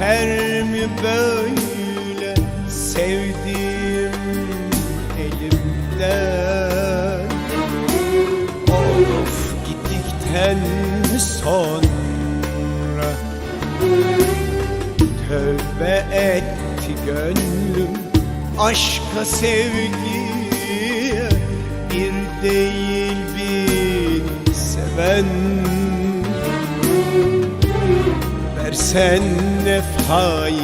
Yeter mi böyle sevdiğim elimden? Of gittikten sonra Tövbe etti gönlüm. Aşka sevgiye Bir değil bin seven Versen ne fayda?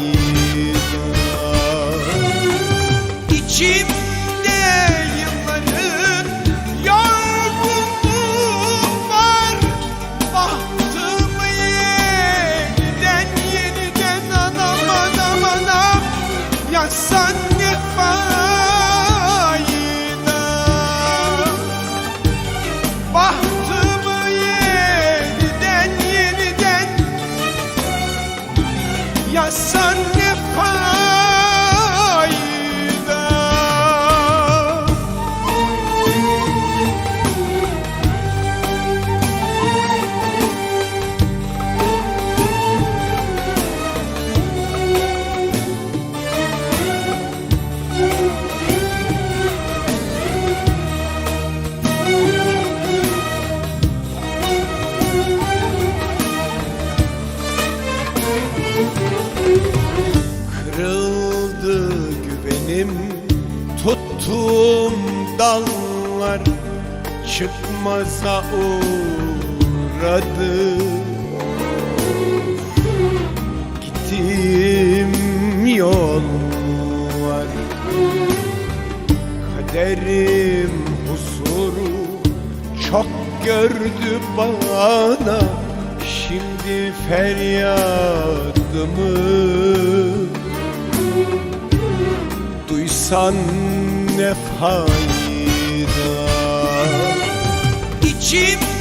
İçimde yılların yorgunluğu var. Bahtımı yeniden yeniden anam anam anam Yazsan ne fayda Kırıldı Tuttuğum dallar Çıkmaza uğradı. Gittiğim yollar Kaderim huzuru Çok gördü bana. Şimdi feryadımı Duysan ne fayda İçimde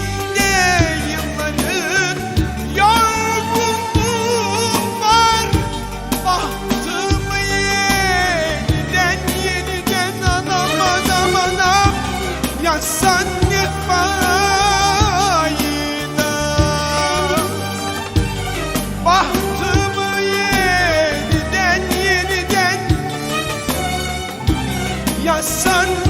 ne